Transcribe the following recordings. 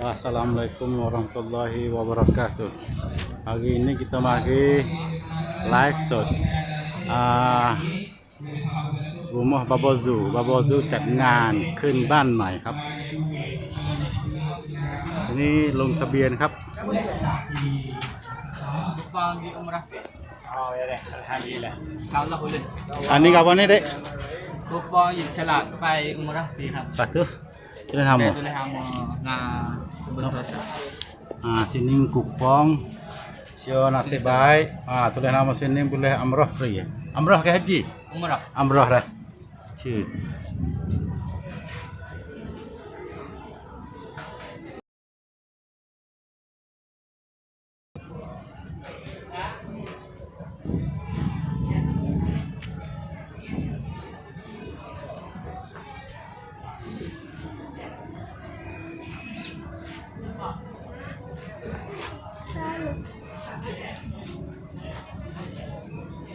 Ya, Assalamualaikum warahmatullahi wabarakatuh. Hari ini kita mari live shot. Ah, rumah Baba Zoo. Baba Zoo จัดงานขึ้นบ้านใหม่ครับทีนี้ลงทะเบียนครับ Bang di umrah. Oh ya deh, alhamdulillah. InsyaAllah boleh. อันนี้กับวันนี้เด็ก Kupang yang celak pai umrah free ครับปัก tuh. Kita Tulis hama. Tulis hama. Nah, betul sah. Ah, sini kupong. Sio nasi baik. Ah, tulen nama sini boleh Amroh free. Amroh ke Haji? Amroh. Amroh lah. Cik.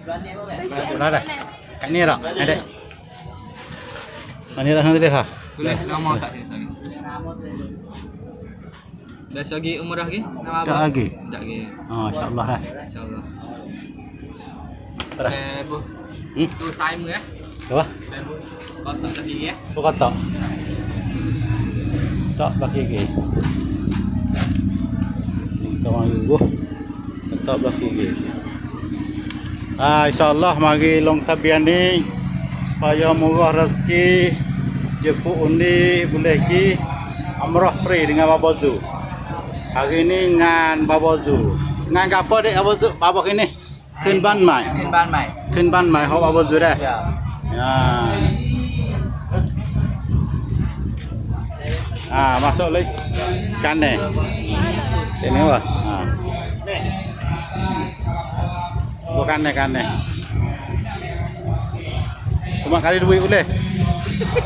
Dah dah. ni? Kat ni tak? Ada. ni tak nak tulis lah? Tulis. Lama sat sini sekarang. Dah lagi umur lagi? Nama apa? Tak lagi. Tak lagi. Oh, ah, insyaAllah lah. InsyaAllah. Berada. Eh, bu. Hmm? Tu saim ya? ke? Apa? Saim bu. Kotak tadi ya. Bu kotak. Tak bagi ke? Tak bagi ke? Tak bagi ke? Ah, insya-Allah mari long tabian ni supaya murah rezeki jemput undi boleh ki amrah free dengan Babozu. Hari ni ngan Babozu. Ngan apa dek Babozu? Babak ini ขึ้นบ้านใหม่ขึ้นบ้านใหม่ขึ้นบ้านใหม่เขาบาบซูได้อย่า Ah. Ah, masuk lagi. Kan ni. Ini apa? Ah. bukan aneh aneh cuma kali duit boleh.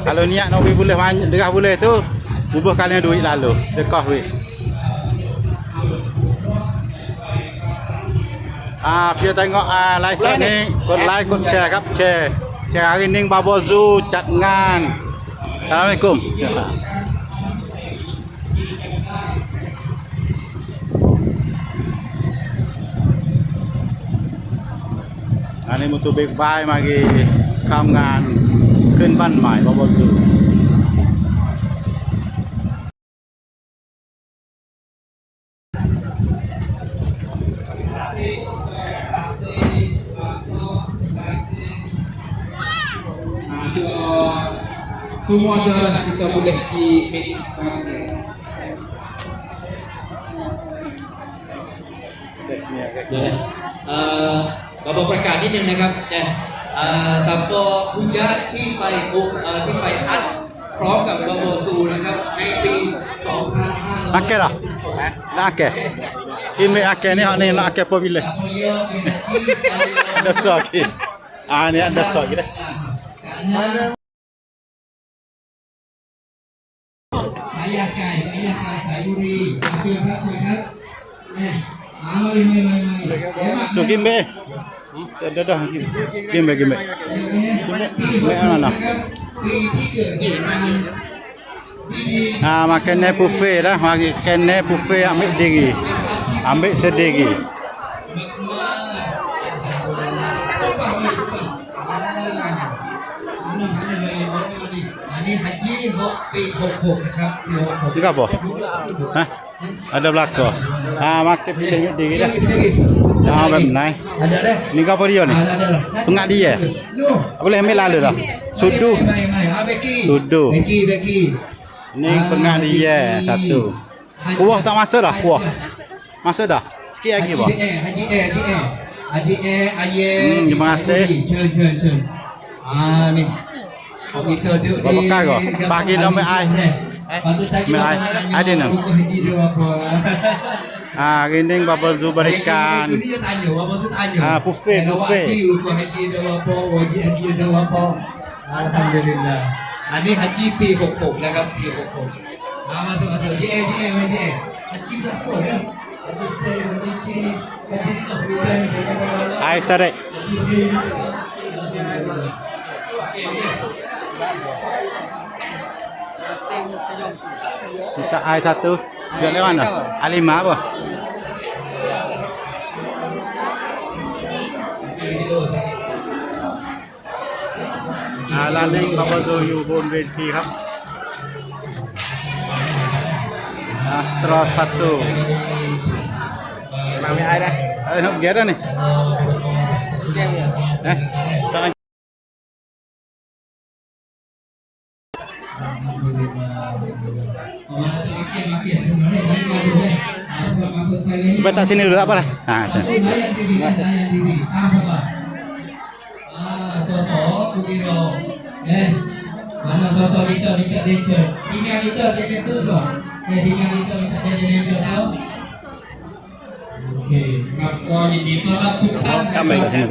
Kalau niat nak duit boleh banyak derah boleh tu bubuh kali duit lalu. Dekah duit. Ah pia tengok ah live ni kod like kod share kap share. Share hari ni babo Zu cat ngan. Assalamualaikum. Ya. าน Assalamualaikum. Anh em một tụ big bye มากีข้ามงานขึ้นบ้านใหม่บอบซู semua jalan kita boleh di make Ya. Uh, เราบอกประกาศนิดนึงนะครับเนี่ยเอ่อสัมปออุจาที่ไปอุเอ่อที่ไปฮัทพร้อมกับบาโบซูนะครับในปี2500 Akeh dah. Dah akeh. Kimi akeh ni hak ni nak akeh apa bila? Ada sok lagi. Ah ni ada sok lagi dah. สายยาไก่สายยาไก่สายบุรีเชิญครับเชิญครับเนี่ยมาเลยมาเลยมาเลยเดี๋ยวมา Tu Kimbe. Dah dah dah. Game back game. Mana mana. Ha makan ni buffet dah. Makan ni buffet ambil diri. Ambil sendiri. Tiga apa? Ha? Ada belakang. Ha, makan pilih diri dah. Ah macam ni. อันเดียวได้ Ni apa dia ni? อันเดียว Tengah dia. ดู Boleh ambil lalu dah. Sudu. ไม่ไม่เอาเบกกี้ Sudu. เบกกี้เบกกี้ Ni pengah dia satu. Kuah tak masuk dah kuah. Masuk dah. Sikit lagi bah. ฮัจยี่แอร์ฮัจยี่แอร์ฮัจยี่แอร์ฮัจยี่แอร์อืม terima kasih เชิญเชิญเชิญอ่านี่ของอีเตอร์ดู Bapak kau kau? Bagi nama ai? Mai ai? Ada nama? Haji dia apa? Ah, gending Bapa Zu berikan. Ini dia tanya, apa maksud tanya? Ah, buffet, Ada buffet. Haji untuk haji dia apa? Wajib haji dia apa? Alhamdulillah. อันนี้ฮัจจีปี66นะครับปี66มามาสุมาสุเย่เย่เย่ฮัจจีแบบโคตรฮัจจีเซฮัจจีกีฮัจจีขับรถได้ Ai sarek. Minta air satu. Sudah lewat dah. Alimah apa? Ah, landing Baba Zo อยู่บนเวทีครับ Astra 1 Mami ai dah? Ada nak gear dah ni? Eh? Tak Cuba tak sini dulu apa dah? Ha, macam. Layan diri, layan diri. Ah, sabar. Ah, sosok Bukiro. Eh, mana sosok kita minta lecture. Tinggal kita jadi tu so. Eh, tinggal kita ที่นี่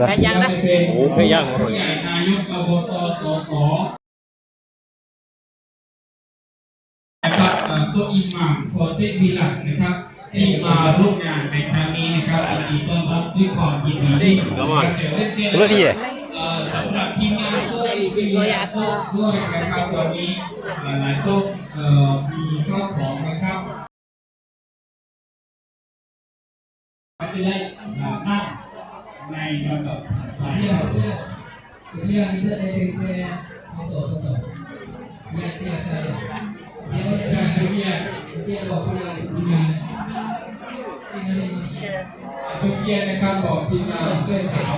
ซะยังนะโอ้ไม่ยังผู้ใหญ่นายกอบตสสนะครับเอ่อตัวอิหม่ามโคเตบิลักนะครับ ที่มาร่วมงานในครั้งนี้นะครับยินดีต้อนรับด้วยความยินดียิ่งนะครับเดี๋ยวเล่นเชียร์ Dulu dia. เอ่อสำหรับทีมงานช่วยทีมงานด้วยนะครับตอนนี้เอ่อหลายโต๊ะเอ่อมีข้าวของนะครับก็จะได้เอ่อนั่งในลำดับถัดไป Sebenarnya kita ada kita sosok sosok. Dia dia saya. Dia ใช่โซเฟีย dia bawa pulang dengan ini ini. โซเฟียนะครับบอกทีมงานเสื้อขาว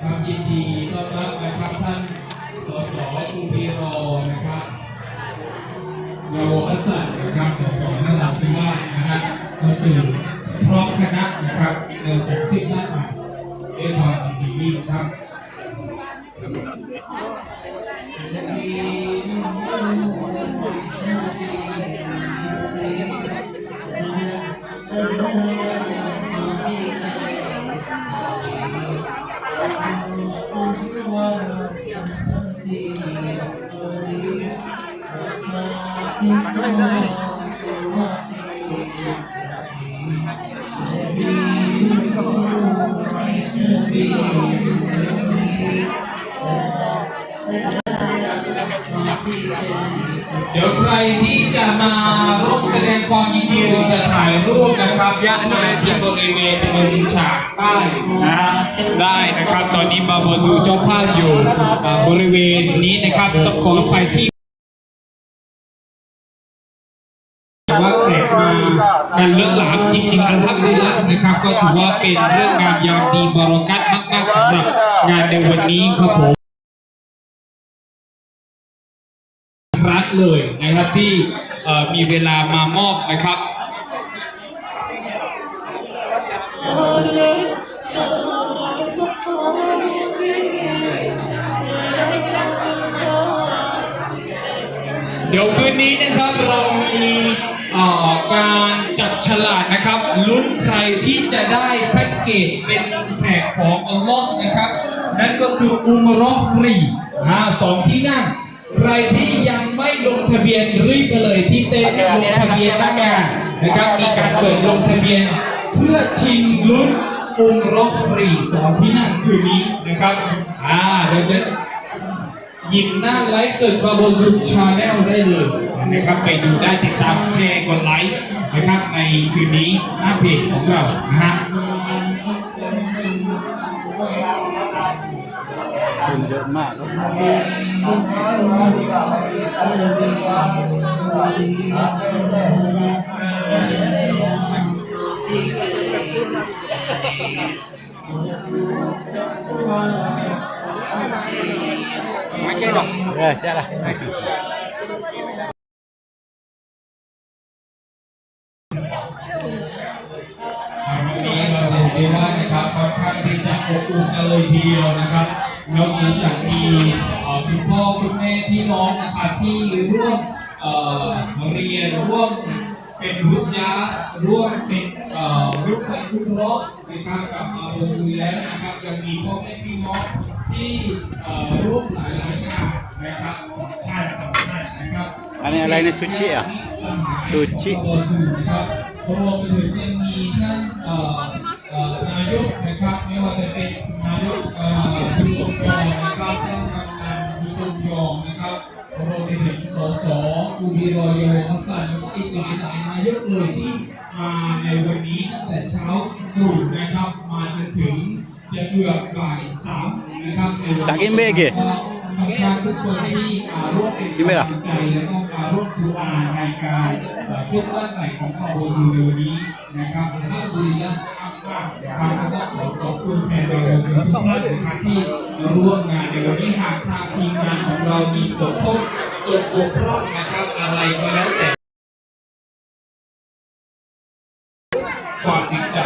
ความยินดีต้อนรับนะครับท่านสสกูพีโรนะครับเยาวอัสสันนะครับสสนราธิวาสนะฮะเข้าสู่ ความยินดียิ่ง เดี๋ยวใครที่จะมาร่วมแสดงความยินดีหรือจะถ่ายรูปนะครับมาที่บริเวณบริฉากใต้นะฮะได้นะครับ ตอนนี้บาโบซูเจ้าภาพอยู่อ่าบริเวณนี้นะครับต้องขอไปที่ กันเลือกหลามจริงๆอัลฮัมดุลิลละนะครับ ก็ถือว่าเป็นเรื่องงามยามดีบรอกัตมากๆสำหรับงานในวันนี้ครับผมครั้งเลยนะครับที่มีเวลามามอบนะครับเดี๋ยวคืนนี้นะครับเรามีการ ฉลากนะครับลุ้นใครที่จะได้แพ็กเกจเป็นแขกของอัลลอฮ์นะครับ นั่นก็คืออุมเรอฟรีอ่าสองที่นั่ง ใครที่ยังไม่ลงทะเบียนรีบไปเลยที่เต้นลงทะเบียนหน้างานนะครับมีการเปิดลงทะเบียน เพื่อชิงลุ้นอุมเรอฟรีสองที่นั่งคืนนี้นะครับอ่าเดี๋ยวจะหยิบหน้าไลฟ์สดมาบนยูชาแนลได้เลยนะครับไปดูได้ติดตามแชร์กดไลค์ นะครับในคืนนี้หน้าเพจของเรานะฮะคนเยอะมากครับ Ya, siap lah. วัน จะอบอุ่นกันเลยทีเดียวนะครับนอกจากมีเอ่อคุณพ่อคุณแม่พี่น้องนะครับที่ร่วมเอ่อเรียนร่วมเป็นรุจาสร่วมเป็นเอ่อรุกไปรุกร้องนะครับกับมาบนคุยแล้วนะครับจะมีพ่อแม่พี่น้องที่เอ่อร่วมหลายๆงานนะครับสำคัญสำคัญนะครับอันนี้อะไรเนี่ยซูชิเหรอะสหซูชิตัวถูกนะครับรวมไปถึงยังมีท่านเอ่อเอ่อ นายกนะครับไม่ว่าจะเป็นนายกเอ่อผู้ทรงยองนะครับท่านกำนันผู้ทรงยองนะครับรวมไปถึงสสอุบิโรโยฮัสซันแล้วก็อีกหลายหลายๆนายกเลยที่มาในวันนี้ตั้งแต่เช้าตรู่นะครับมาจนถึงจะเกือบบ่ายสามนะครับในวันนี้ Tak imbe ke? ขอบคุณทุกคนที่มาร่วมเป็น Imbe lah. กำลังใจและก็มาร่วมดูอาในการเอ่อขึ้นบ้านใหม่ของคาโบซูในวันนี้นะครับท่านบุรีและอัปราทางก็ ขอขอบคุณแทนเราทุกท่านนะครับที่มาร่วมงานในวันนี้หากทางทีมงานของเรามีตกพร่องตกบกพร่องนะครับอะไรก็แล้วแต่ความจริงใจ